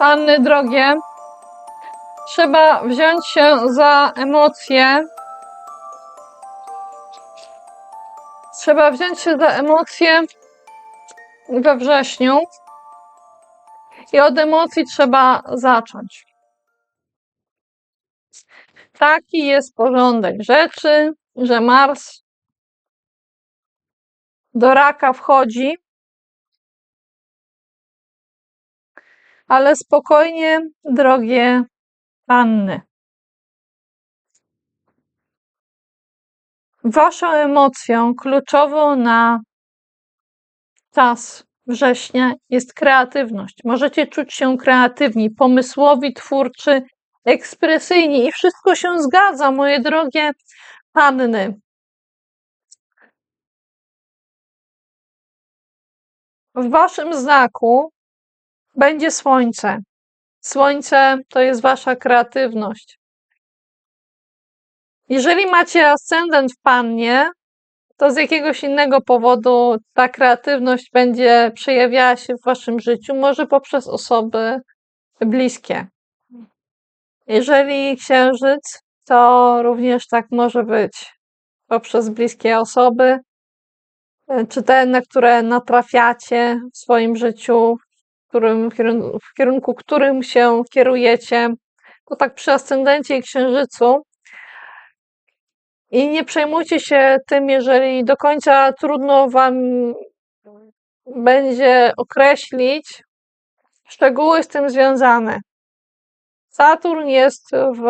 Panny drogie, trzeba wziąć się za emocje. Trzeba wziąć się za emocje we wrześniu. I od emocji trzeba zacząć. Taki jest porządek rzeczy, że Mars do raka wchodzi, ale spokojnie, drogie panny. Waszą emocją kluczową na czas września jest kreatywność. Możecie czuć się kreatywni, pomysłowi, twórczy, ekspresyjni i wszystko się zgadza, moje drogie panny. W waszym znaku będzie słońce. Słońce to jest wasza kreatywność. Jeżeli macie ascendent w pannie, to z jakiegoś innego powodu ta kreatywność będzie przejawiała się w waszym życiu, może poprzez osoby bliskie. Jeżeli księżyc, to również tak może być poprzez bliskie osoby, czy te, na które natrafiacie w swoim życiu, którym, w kierunku, którym się kierujecie. To tak przy ascendencie i księżycu i nie przejmujcie się tym, jeżeli do końca trudno Wam będzie określić szczegóły z tym związane. Saturn jest w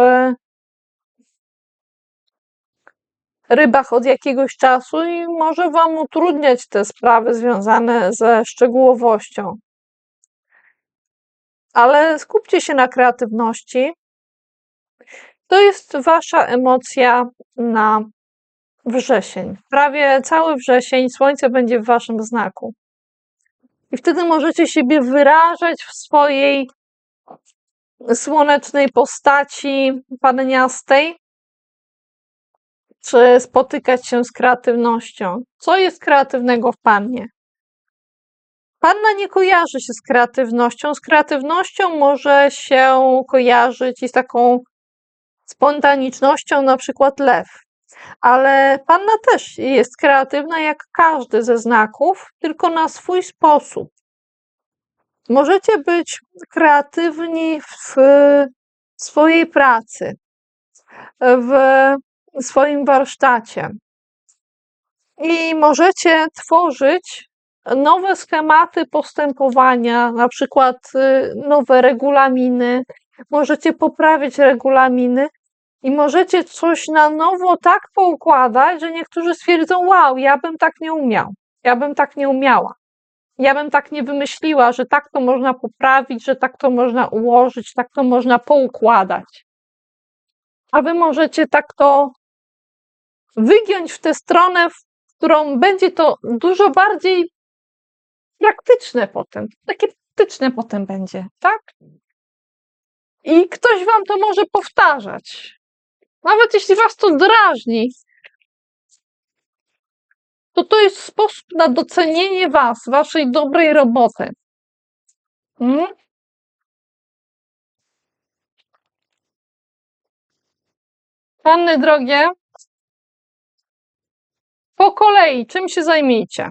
rybach od jakiegoś czasu i może Wam utrudniać te sprawy związane ze szczegółowością. Ale skupcie się na kreatywności, to jest wasza emocja na wrzesień. Prawie cały wrzesień słońce będzie w waszym znaku. I wtedy możecie siebie wyrażać w swojej słonecznej postaci panniastej, czy spotykać się z kreatywnością. Co jest kreatywnego w pannie? Panna nie kojarzy się z kreatywnością. Z kreatywnością może się kojarzyć i z taką spontanicznością, na przykład lew. Ale panna też jest kreatywna jak każdy ze znaków, tylko na swój sposób. Możecie być kreatywni w swojej pracy, w swoim warsztacie. I możecie tworzyć nowe schematy postępowania, na przykład y, nowe regulaminy. Możecie poprawić regulaminy, i możecie coś na nowo tak poukładać, że niektórzy stwierdzą: Wow, ja bym tak nie umiał, ja bym tak nie umiała, ja bym tak nie wymyśliła, że tak to można poprawić, że tak to można ułożyć, tak to można poukładać. A wy możecie tak to wygiąć w tę stronę, w którą będzie to dużo bardziej praktyczne potem. Takie praktyczne potem będzie, tak? I ktoś wam to może powtarzać. Nawet jeśli was to drażni, to to jest sposób na docenienie was, waszej dobrej roboty. Hmm? Panny drogie, po kolei, czym się zajmiecie?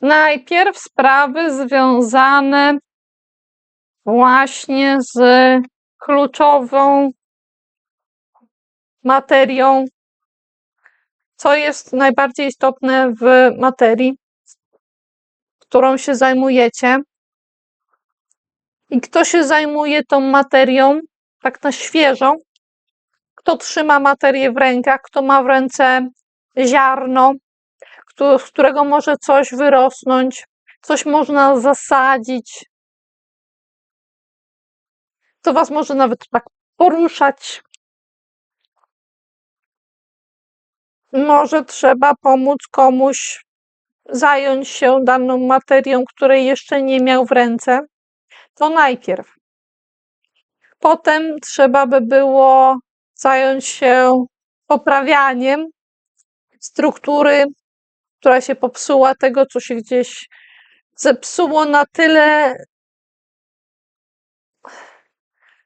Najpierw sprawy związane właśnie z kluczową materią, co jest najbardziej istotne w materii, którą się zajmujecie. I kto się zajmuje tą materią tak na świeżo, kto trzyma materię w rękach, kto ma w ręce ziarno, z którego może coś wyrosnąć, coś można zasadzić, co was może nawet tak poruszać. Może trzeba pomóc komuś zająć się daną materią, której jeszcze nie miał w ręce. To najpierw. Potem trzeba by było zająć się poprawianiem struktury która się popsuła, tego, co się gdzieś zepsuło na tyle,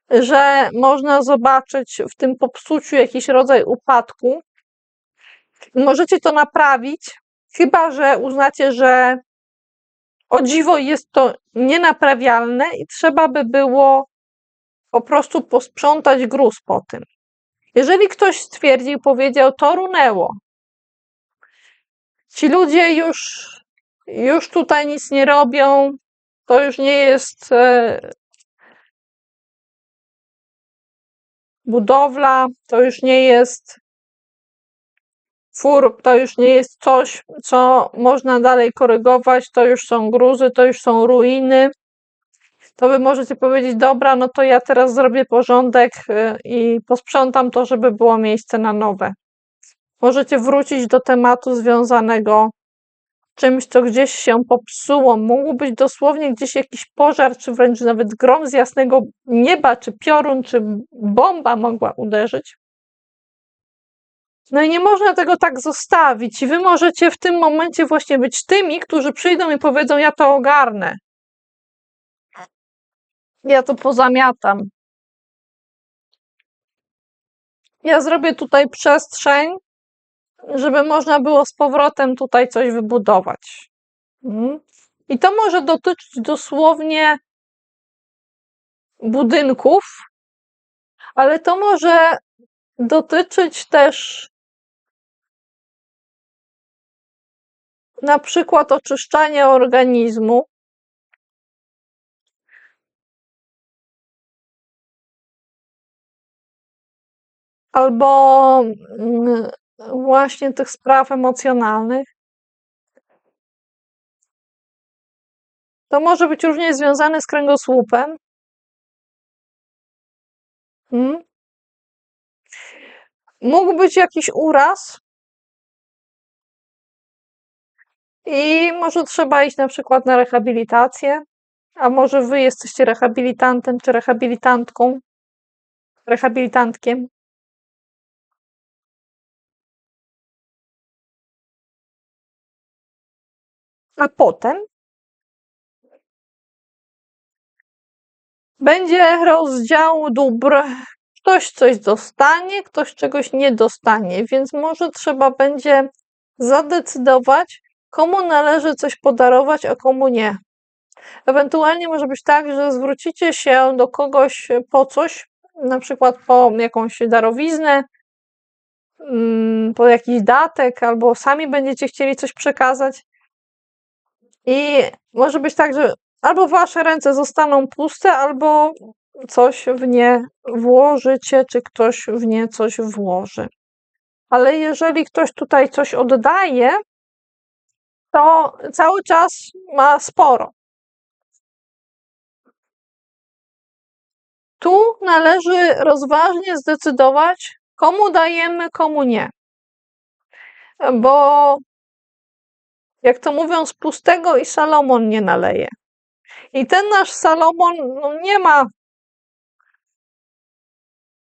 że można zobaczyć w tym popsuciu jakiś rodzaj upadku. Możecie to naprawić, chyba że uznacie, że o dziwo jest to nienaprawialne i trzeba by było po prostu posprzątać gruz po tym. Jeżeli ktoś stwierdził, powiedział, to runęło, ci ludzie już, już tutaj nic nie robią, to już nie jest e, budowla, to już nie jest fur, to już nie jest coś, co można dalej korygować, to już są gruzy, to już są ruiny. To wy możecie powiedzieć, dobra, no to ja teraz zrobię porządek y, i posprzątam to, żeby było miejsce na nowe. Możecie wrócić do tematu związanego czymś, co gdzieś się popsuło. Mógł być dosłownie gdzieś jakiś pożar, czy wręcz nawet grom z jasnego nieba, czy piorun, czy bomba mogła uderzyć. No i nie można tego tak zostawić. I wy możecie w tym momencie właśnie być tymi, którzy przyjdą i powiedzą: Ja to ogarnę. Ja to pozamiatam. Ja zrobię tutaj przestrzeń, żeby można było z powrotem tutaj coś wybudować. Mhm. I to może dotyczyć dosłownie budynków, ale to może dotyczyć też na przykład oczyszczania organizmu. Albo mm, właśnie tych spraw emocjonalnych. To może być również związane z kręgosłupem. Hmm? Mógł być jakiś uraz, i może trzeba iść na przykład na rehabilitację, a może wy jesteście rehabilitantem czy rehabilitantką, rehabilitantkiem. A potem będzie rozdział dóbr. Ktoś coś dostanie, ktoś czegoś nie dostanie, więc może trzeba będzie zadecydować, komu należy coś podarować, a komu nie. Ewentualnie może być tak, że zwrócicie się do kogoś po coś, na przykład po jakąś darowiznę, mm, po jakiś datek, albo sami będziecie chcieli coś przekazać. I może być tak, że albo wasze ręce zostaną puste, albo coś w nie włożycie, czy ktoś w nie coś włoży. Ale jeżeli ktoś tutaj coś oddaje, to cały czas ma sporo. Tu należy rozważnie zdecydować, komu dajemy, komu nie. Bo jak to mówią, z pustego i Salomon nie naleje. I ten nasz Salomon no, nie ma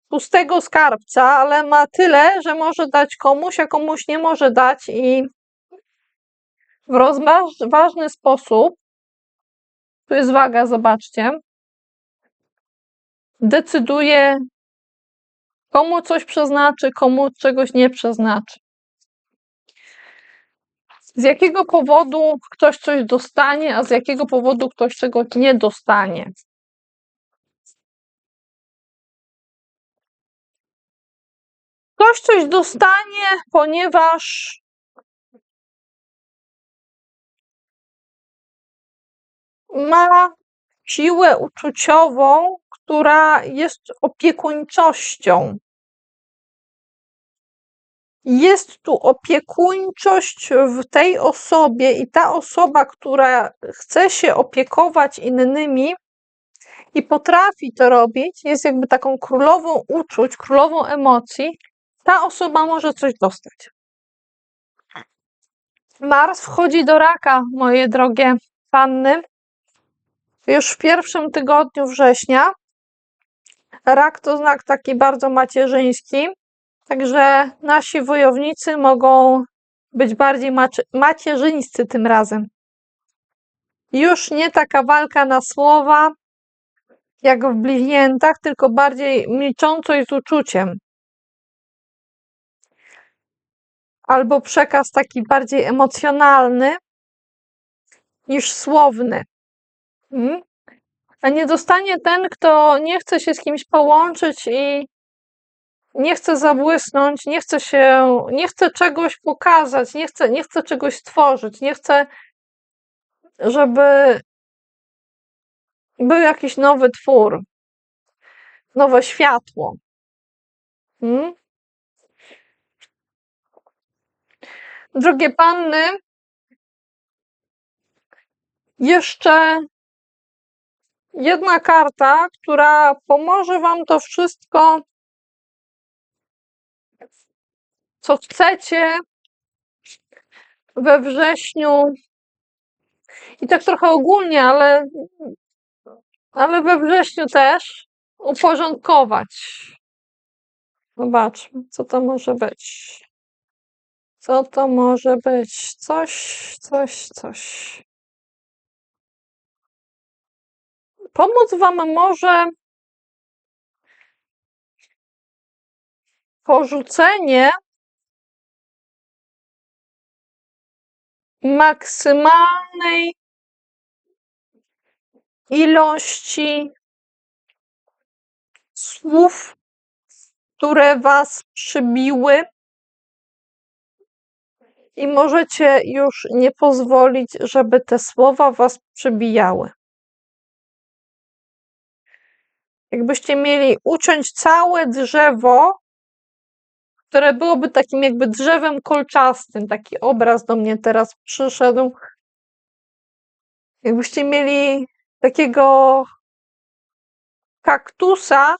pustego skarbca, ale ma tyle, że może dać komuś, a komuś nie może dać i w rozważny sposób, tu jest waga, zobaczcie, decyduje, komu coś przeznaczy, komu czegoś nie przeznaczy. Z jakiego powodu ktoś coś dostanie, a z jakiego powodu ktoś czegoś nie dostanie. Ktoś coś dostanie, ponieważ ma siłę uczuciową, która jest opiekuńczością. Jest tu opiekuńczość w tej osobie, i ta osoba, która chce się opiekować innymi i potrafi to robić, jest jakby taką królową uczuć, królową emocji. Ta osoba może coś dostać. Mars wchodzi do raka, moje drogie panny już w pierwszym tygodniu września. Rak to znak taki bardzo macierzyński, także nasi wojownicy mogą być bardziej macie macierzyńscy tym razem. Już nie taka walka na słowa, jak w bliźniętach, tylko bardziej milcząco i z uczuciem. Albo przekaz taki bardziej emocjonalny niż słowny. Mm? A nie dostanie ten, kto nie chce się z kimś połączyć i nie chce zabłysnąć, nie chce się, nie chce czegoś pokazać, nie chce, nie chce czegoś stworzyć, nie chce, żeby był jakiś nowy twór, nowe światło. Mm? Drogie panny, jeszcze jedna karta, która pomoże wam to wszystko, co chcecie we wrześniu. I tak trochę ogólnie, ale, ale we wrześniu też uporządkować. Zobaczmy, co to może być. Co to może być? Coś, coś, coś. Pomóc Wam może porzucenie maksymalnej ilości słów, które Was przybiły, i możecie już nie pozwolić, żeby te słowa Was przybijały. Jakbyście mieli uciąć całe drzewo, które byłoby takim jakby drzewem kolczastym, taki obraz do mnie teraz przyszedł. Jakbyście mieli takiego kaktusa,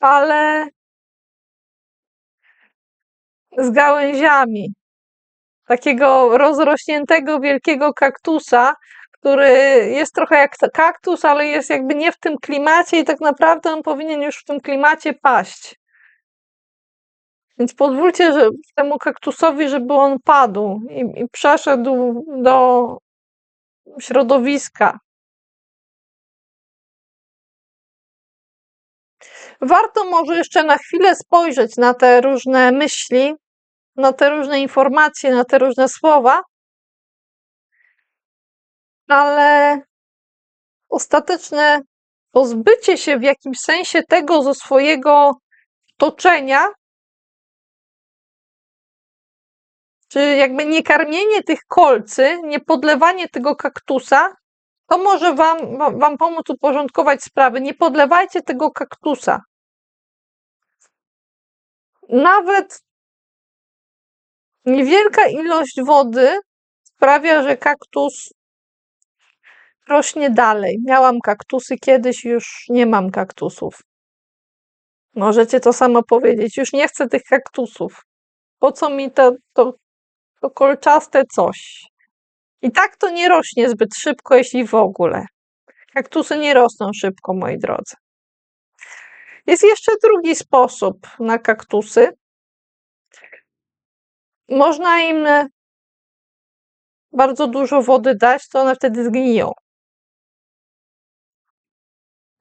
ale z gałęziami. Takiego rozrośniętego wielkiego kaktusa, który jest trochę jak kaktus, ale jest jakby nie w tym klimacie i tak naprawdę on powinien już w tym klimacie paść. Więc pozwólcie temu kaktusowi, żeby on padł i, i przeszedł do środowiska. Warto może jeszcze na chwilę spojrzeć na te różne myśli, na te różne informacje, na te różne słowa, ale ostateczne pozbycie się w jakimś sensie tego ze swojego toczenia, czy jakby nie karmienie tych kolcy, nie podlewanie tego kaktusa, to może wam, wam pomóc uporządkować sprawy. Nie podlewajcie tego kaktusa. Nawet niewielka ilość wody sprawia, że kaktus rośnie dalej. Miałam kaktusy kiedyś, już nie mam kaktusów. Możecie to samo powiedzieć. Już nie chcę tych kaktusów. Po co mi to, to, to kolczaste coś? I tak to nie rośnie zbyt szybko, jeśli w ogóle. Kaktusy nie rosną szybko, moi drodzy. Jest jeszcze drugi sposób na kaktusy. Można im bardzo dużo wody dać, to one wtedy zgniją.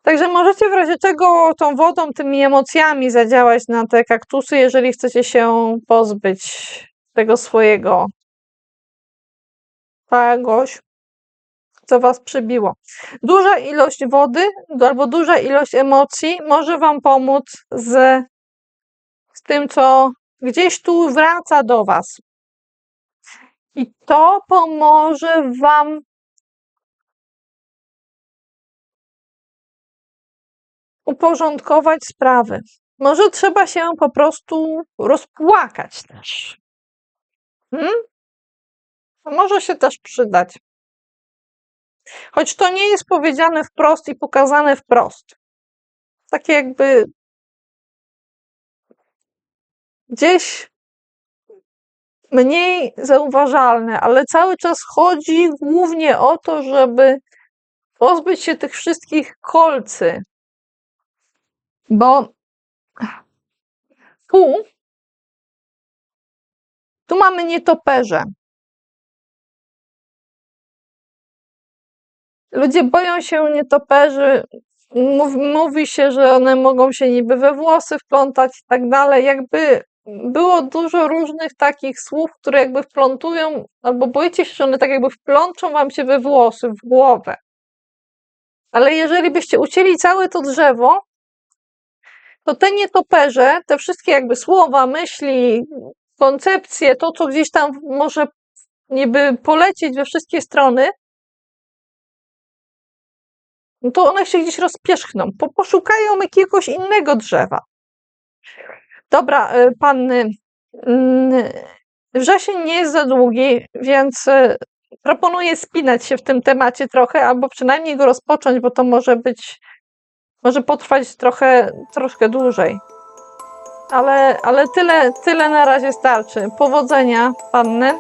Także możecie w razie czego tą wodą, tymi emocjami zadziałać na te kaktusy, jeżeli chcecie się pozbyć tego swojego czegoś, co was przybiło. Duża ilość wody albo duża ilość emocji może wam pomóc z, z tym, co gdzieś tu wraca do was. I to pomoże wam uporządkować sprawy. Może trzeba się po prostu rozpłakać też. Hmm? może się też przydać. Choć to nie jest powiedziane wprost i pokazane wprost. Takie jakby gdzieś mniej zauważalne, ale cały czas chodzi głównie o to, żeby pozbyć się tych wszystkich kolcy. Bo tu Tu mamy nietoperze. Ludzie boją się nietoperzy. Mów, mówi się, że one mogą się niby we włosy wplątać i tak dalej. Jakby było dużo różnych takich słów, które jakby wplątują, albo boicie się, że one tak jakby wplączą wam się we włosy, w głowę. Ale jeżeli byście ucięli całe to drzewo, to te nietoperze, te wszystkie jakby słowa, myśli, koncepcje, to co gdzieś tam może niby polecieć we wszystkie strony, no to one się gdzieś rozpierzchną, po, poszukają jakiegoś innego drzewa. Dobra, y, panny, mm, wrzesień nie jest za długi, więc y, proponuję spinać się w tym temacie trochę, albo przynajmniej go rozpocząć, bo to może być, może potrwać trochę, troszkę dłużej. Ale, ale tyle, tyle na razie starczy. Powodzenia, panny.